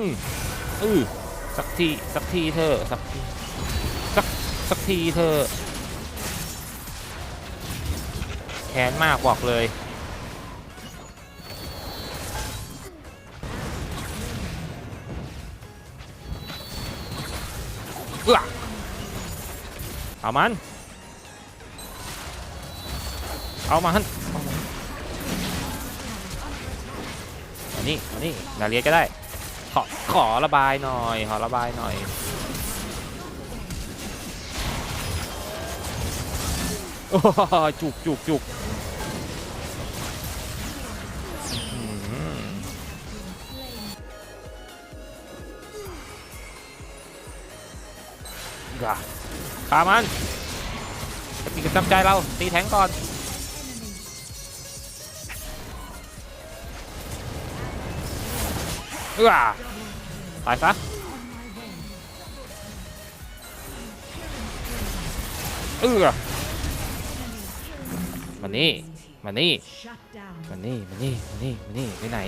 อือือสักทีสักทีเธอสักทีสักสักทีเธอแค้นมากบอกเลย เอื้อเอามัน เอามาฮันเอามาอันนี้อันนี้นาเรียก็ได้ ขอขอระบายหน่อย ขอระบายหน่อย โอ้โหจุกจุกจุกอื้อหือกะขามันตีกระจำใจเรา ตีแทงก่อน อื้อตายซะเอื้อมานี่มานี่มานี่มานี่มานี่มานี่ไปไหน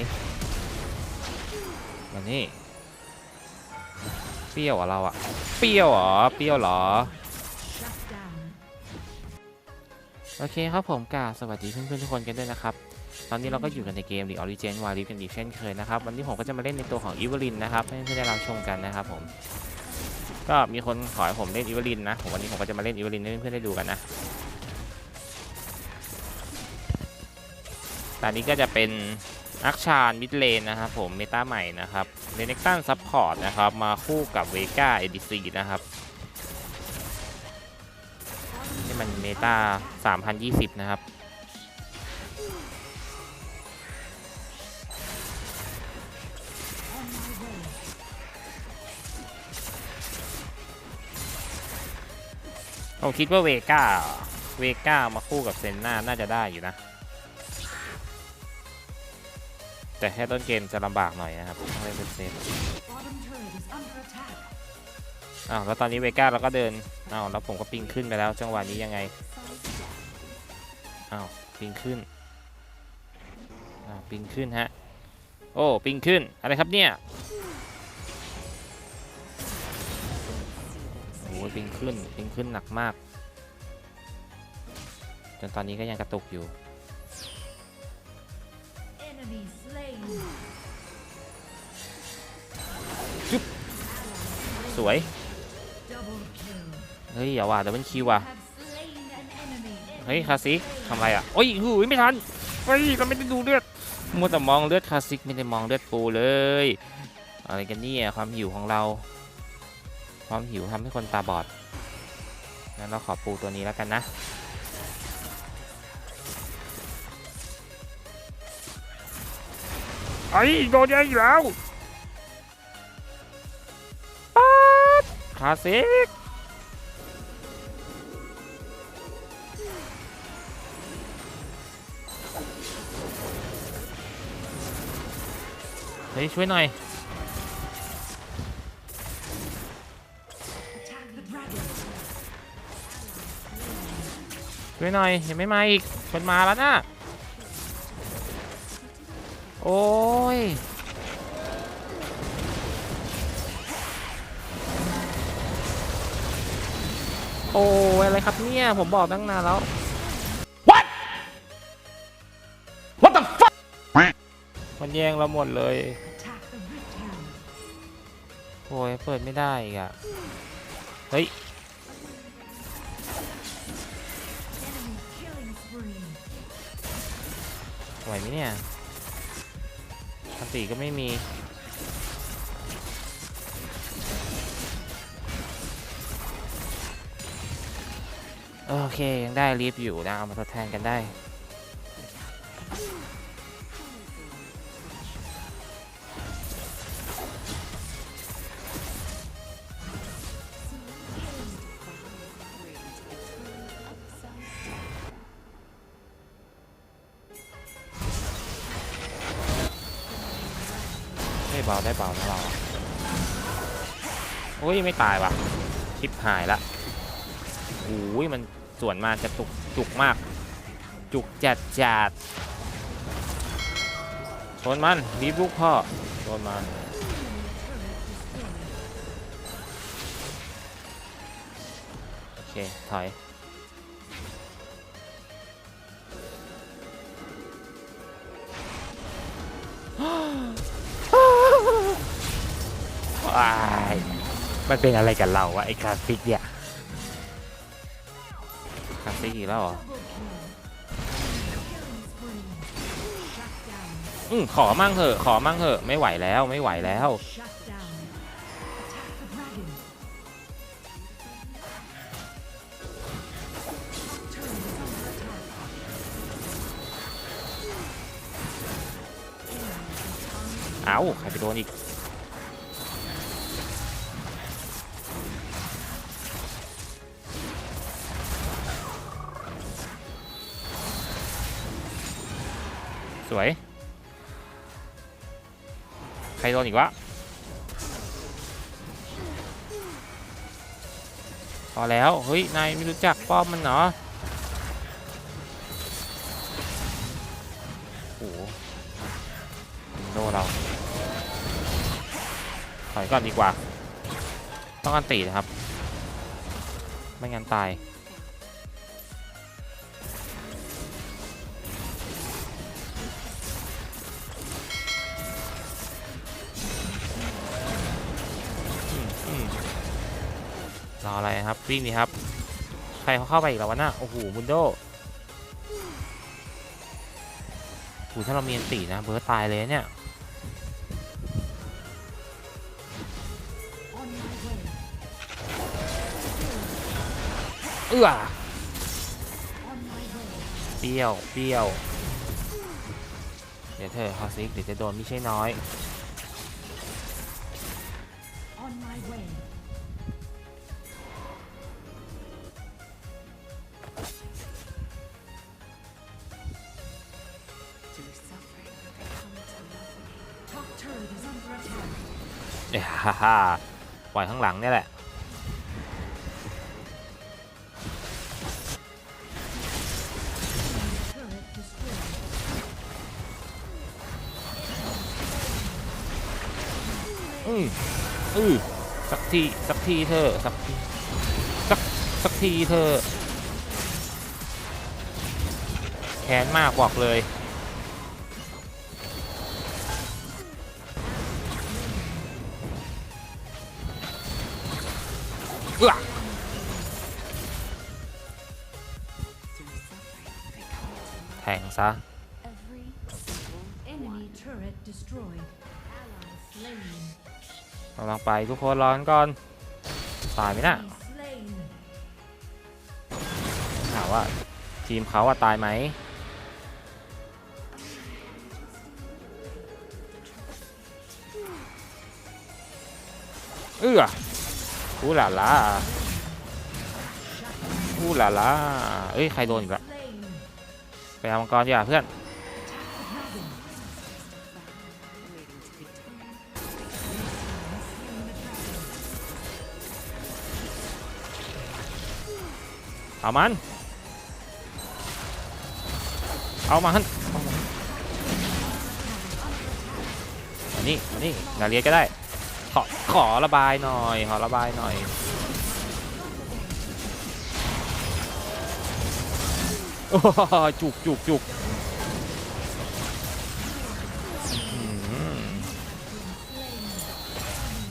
มานี่เปรี้ยวเหรอเราอะเปรี้ยวเหรอเปรี้ยวเหรอโอเคครับผมกาสวัสดีเพื่อนๆทุกคนกันด้วยนะครับ ตอนนี้เราก็อยู่กันในเกม The Origin w a r i f กันอีกเช่นเคยนะครับ วันนี้ผมก็จะมาเล่นในตัวของอีเวลินนะครับให้เพื่อนๆได้รับชมกันนะครับผม ก็มีคนขอให้ผมเล่นอีเวลินนะผมวันนี้ผมก็จะมาเล่นอีเวลินให้เพื่อนๆได้ดูกันนะตอนนี้ก็จะเป็นอักชานมิดเลนนะครับผมเมตาใหม่นะครับเรเนกตันซับพอร์ตนะครับมาคู่กับเวก้าเอดีซีนะครับนี่มันเมตา3020 นะครับ ผมคิดว่าเวก้าเวก้ามาคู่กับเซนนาน่าจะได้อยู่นะ แต่แค่ต้นเกมจะลำบากหน่อยนะครับต้องเล่นเป็นเซฟ Bottom turret is under attack. อ้าวแล้วตอนนี้เวก้าเราก็เดินอ้าวแล้วผมก็ปิงขึ้นไปแล้ว จังหวะนี้ยังไงอ้าวปิงขึ้นอ้าวปิงขึ้นฮะโอ้ปิงขึ้นอะไรครับเนี่ย ปิงขึ้นปิงขึ้นหนักมาก จนตอนนี้ก็ยังกระตุกอยู่ Enemy slain. สวย Double kill. เฮ้ย อย่าว่าแต่เป็นคิวว่ะ Have slain an enemy. เฮ้ย คาซิกทำไรอะ โอ้ยหูยไม่ทัน เฮ้ยเราไม่ได้ดูเลือดมัวแต่มองเลือดคาซิกไม่ได้มองเลือดปูเลย อะไรกันเนี่ยความหิวของเรา ความหิวทำให้คนตาบอดงั้นเราขอปูตัวนี้แล้วกันนะ ไอ้โดนแย่งอีกแล้วป๊าดคาซิกเฮ้ยช่วยหน่อย ช่วยหน่อยยังไม่มาอีกมันมาแล้วนะโอ้ยโอ้ยอะไรครับเนี่ยผมบอกตั้งนานแล้ว What What the fuck มันแย่งเราหมดเลย Attack the rift helm. โอ้ยเปิดไม่ได้อีกอะเฮ้ย ไหวไหมเนี่ยคันตีก็ไม่มี โอเค ยังได้รีฟอยู่นะ เอามาทดแทนกันได้ เบาได้เบานะเราโอ้ยไม่ตายว่ะลิปหายละโอ้ยมันส่วนมากจะจุกจุกมาก จุกจัดจัดโดนมันบีบลูกพ่อโดนมันโอเคถอย ว้ายมันเป็นอะไรกับเราวะไอ้คลาสสิกเนี่ยคลาสสิกอีกแล้วเหรออืมขอมั่งเถอะ ขอมั่งเถอะ ไม่ไหวแล้ว ไม่ไหวแล้ว เอาใครไปโดนอีก สวย ใครโดนอีกวะ พอแล้ว เฮ้ย นายไม่รู้จักป้อมมันเหรอโอ้โหวินโดเราถอยก่อนดีกว่า ต้องอันตีนะครับ ไม่งั้นตาย ออะไรครับวิ่งดีครับ ใครเขาเข้าไปอีกแล้ววะน่ะโอ้โหมุนโดโอ้โหถ้าเรามีอันตีนะเบิร์ตตายเลยเนี่ยเอื้อเปรี้ยวเปรี้ยว เดี๋ยวเธอคอซิกเดี๋ยวจะโดนไม่ใช่น้อย ฮ่าปล่อยข้างหลังเนี่ยแหละอืออือสักทีสักทีเธอสักทีสักสักทีเธอแค้นมากบอกเลย แทงซะ Every enemy turret destroyed. Ally slain. กำลังไปทุกคนร้อนก่อน ตายไหมน่ะ Enemy slain. ถามว่าทีมเขาอะตายไหมเอื้อ อู้หลาล่าอู้หลาล่าเอ้ย ใครโดนอีกละ Slain. ไปเอามังกรดีกว่าเพื่อน เอามัน เอามันเอามันมานี่มานี่นาเรียก็ได้ ขอขอระบายหน่อย ขอระบายหน่อย โอ้โหจุกจุกจุก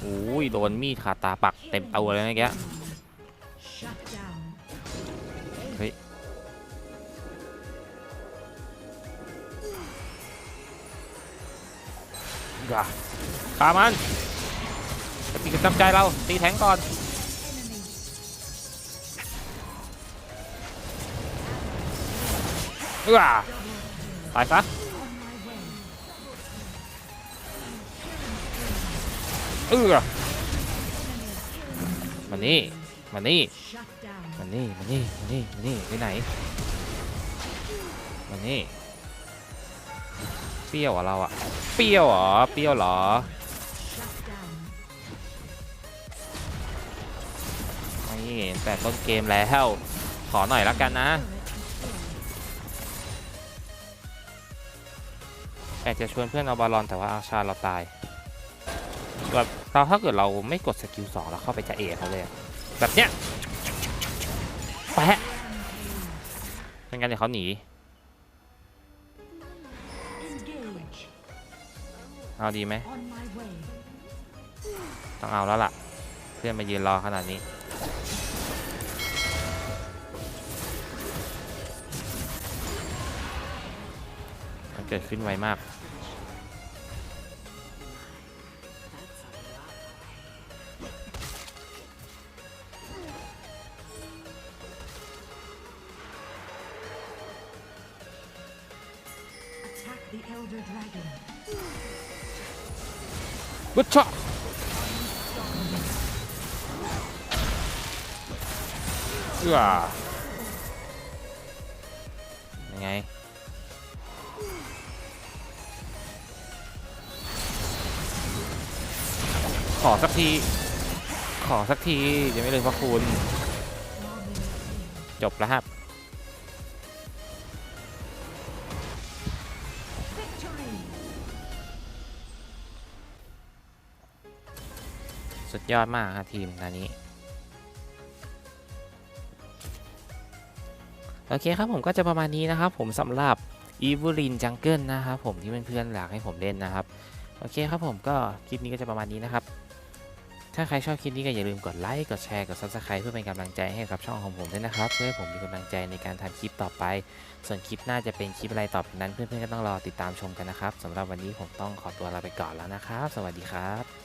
โอ้ยโดนมีดขาตาปักเต็มตัวเลยเมื่อกี้ Shut down. กะฆ่ามัน จะตีกระจำใจเราตีแทงก่อน Enemy. เอื้อตายซะเออมานี่มานี่มานี่มานี่มานี่มานี่ไปไหนมานี่เปรี้ยวเหรอเราอะเปรี้ยวเหรอเปรี้ยวเหรอ นี่แต่ต้นเกมแล้ว ขอหน่อยละกันนะแอบจะชวนเพื่อนเอาบอลลอนแต่ว่าอาชาเราตายแบบเราถ้าเกิดเราไม่กดสกิลสองแล้วเข้าไปจะเอเขาเลยแบบเนี้ยแปะไม่งั้นเดี๋ยวเขาหนีเอาดีไหมต้องเอาแล้วล่ะ เพื่อนมายืนรอขนาดนี้ เกิดขึ้นไวมาก Attack the elder dragon. วุ้ชะเอื้อยังไง ขอสักที ขอสักทีจะไม่ลืมพระคุณ จบแล้วครับ สุดยอดมากครับทีมตอนนี้ โอเคครับผมก็จะประมาณนี้นะครับผมสำหรับ e v e l y n Jungle นะครับผมที่เพื่อนๆอยากให้ผมเล่นนะครับ โอเคครับผมก็คลิปนี้ก็จะประมาณนี้นะครับ ถ้าใครชอบคลิปนี้ก็อย่าลืมกดไลค์ กดแชร์ กด Subscribe เพื่อเป็นกำลังใจให้กับช่องของผมด้วยนะครับ เพื่อให้ผมมีกำลังใจในการทำคลิปต่อไป ส่วนคลิปหน้าจะเป็นคลิปอะไรต่อไปนั้นเพื่อนๆก็ต้องรอติดตามชมกันนะครับสำหรับวันนี้ผมต้องขอตัวลาไปก่อนแล้วนะครับ สวัสดีครับ